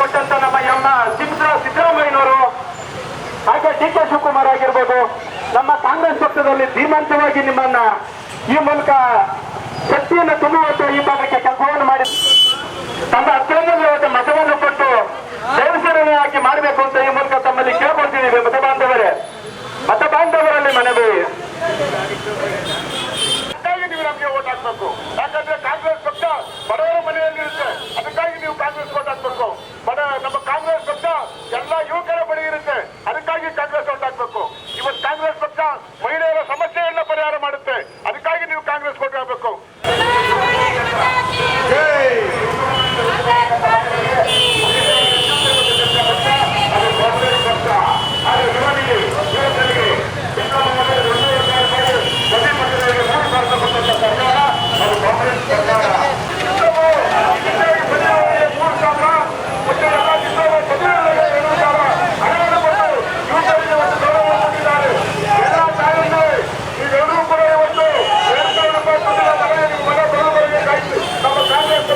ಕೊಟ್ಟಂತ ನಮ್ಮ ಎಮ್ಮ ಸಿದ್ದರಾಮಯ್ಯನವರು, ಹಾಗೆ ಡಿ ಕೆ ಶಿವಕುಮಾರ್ ಆಗಿರ್ಬೋದು, ನಮ್ಮ ಕಾಂಗ್ರೆಸ್ ಪಕ್ಷದಲ್ಲಿ ಧೀಮಂತವಾಗಿ ನಿಮ್ಮನ್ನ ಈ ಮೂಲಕ ಶಕ್ತಿಯನ್ನು ತುಂಬುವಂತ ಈ ಭಾಗಕ್ಕೆ ಕೆಲಸವನ್ನು ಮಾಡಿ ತಮ್ಮ ಅತ್ಯಂತ ಮತವನ್ನು ಕೊಟ್ಟು ಸೇವಸರಣೆ ಮಾಡಬೇಕು ಅಂತ ಈ ಮೂಲಕ ತಮ್ಮಲ್ಲಿ ಕೇಳ್ಕೊಳ್ತಿದ್ದೀವಿ, ಮತ ಬಾಂಧವರೇ. ಮತ ಬಾಂಧವರಲ್ಲಿ ಮನವಿ. ನೀವು ನಮಗೆ ಓಟ್ ಹಾಕ್ಬೇಕು. ಯಾಕಂದ್ರೆ ಕಾಂಗ್ರೆಸ್ ಪಕ್ಷ ಬಡವರ ಮನೆಯಲ್ಲಿರುತ್ತೆ ಅದಕ್ಕಾಗಿ ನೀವು ಕಾಂಗ್ರೆಸ್ ಓಟ್ ಹಾಕ್ಬೇಕು ಬಡ ನಮ್ಮ ಕಾಂಗ್ರೆಸ್ ಪಕ್ಷ ಎಲ್ಲ ಯುವಕರ ಬಳಿ ಇರುತ್ತೆ ಅದಕ್ಕಾಗಿ ಕಾಂಗ್ರೆಸ್ ಓಟ್ ಹಾಕ್ಬೇಕು ಇವತ್ತು ಕಾಂಗ್ರೆಸ್ ಪಕ್ಷ ಮಹಿಳೆಯರ ಸಮಸ್ಯೆಗಳನ್ನ ಪರಿಹಾರ ಮಾಡುತ್ತೆ ಅದಕ್ಕಾಗಿ ನೀವು ಕಾಂಗ್ರೆಸ್ ಓಟ್ ಹಾಕ್ಬೇಕು ನೀವೆಲ್ಲರೂ ಕೂಡ ಇವತ್ತು ಎರಡು ಸಾವಿರ ರೂಪಾಯಿ ದುಡ್ಡಿನ ಮನೆ ನಿಮ್ಮ ಮನೆ ಬರೋವರೆಗೆ ನಮ್ಮ ಕಾಂಗ್ರೆಸ್ ಪಕ್ಷ ಮಾಡಿದೆ ನೀವೆಲ್ಲ ಬಂದಿದ್ದಾರೆ ಉಚಿತವಾಗಿ ಪ್ರಯಾಣ ಬರ್ತಾ ಇದ್ದೀರಾ ಎಲ್ಲ ದೇವಸ್ಥಾನಗಳನ್ನ ನೋಡ್ತಾ ಇದ್ದೀರಾ ಅದಕ್ಕೆ ಮೂಲ ಕಾರಣ ಕಾಂಗ್ರೆಸ್ ಹಾಗಾಗಿ ನೀವೆಲ್ಲರೂ ಕೂಡ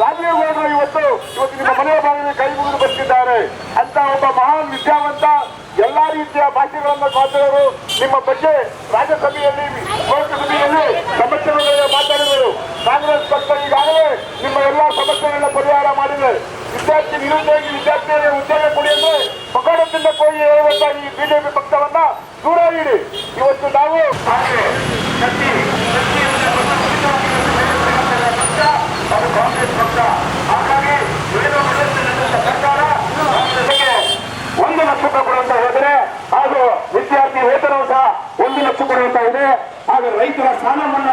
ರಾಜೀವ್ಗೌಡರು ಇವತ್ತು ಇವತ್ತು ನಿಮ್ಮ ಮನೆಯ ಬಾಗಿಲಿಗೆ ಕೈ ಮುಗಿದು ಬರ್ತಿದ್ದಾರೆ ಅಂತ ಒಬ್ಬ ಮಹಾನ್ ವಿದ್ಯಾವಂತ ಎಲ್ಲಾ ರೀತಿಯ ಭಾಷೆಗಳನ್ನು ಮಾತಾಡೋರು ನಿಮ್ಮ ಬಗ್ಗೆ ರಾಜ್ಯಸಭೆಯಲ್ಲಿ, ಲೋಕಸಭೆಯಲ್ಲಿ ಸಮಸ್ಯೆಗಳ ಮಾತಾಡಿದರು. ಕಾಂಗ್ರೆಸ್ ಪಕ್ಷ ಈಗಾಗಲೇ ನಿಮ್ಮ ಎಲ್ಲಾ ಸಮಸ್ಯೆಗಳನ್ನ ಪರಿಹಾರ ಮಾಡಿದೆ. ವಿದ್ಯಾರ್ಥಿ ನಿರುದ್ಯೋಗಿ ವಿದ್ಯಾರ್ಥಿಗಳಿಗೆ ಉದ್ಯೋಗ ಕೊಡಿ ಅಂದ್ರೆ ಪಕೋಡದಿಂದ ಕೋಯಿ ಹೇಳುವಂತ ಈ ಬಿಜೆಪಿ ಪಕ್ಷವನ್ನ ದೂರ ಇಡಿ ಇವತ್ತು ನಾವು சமம் பண்ண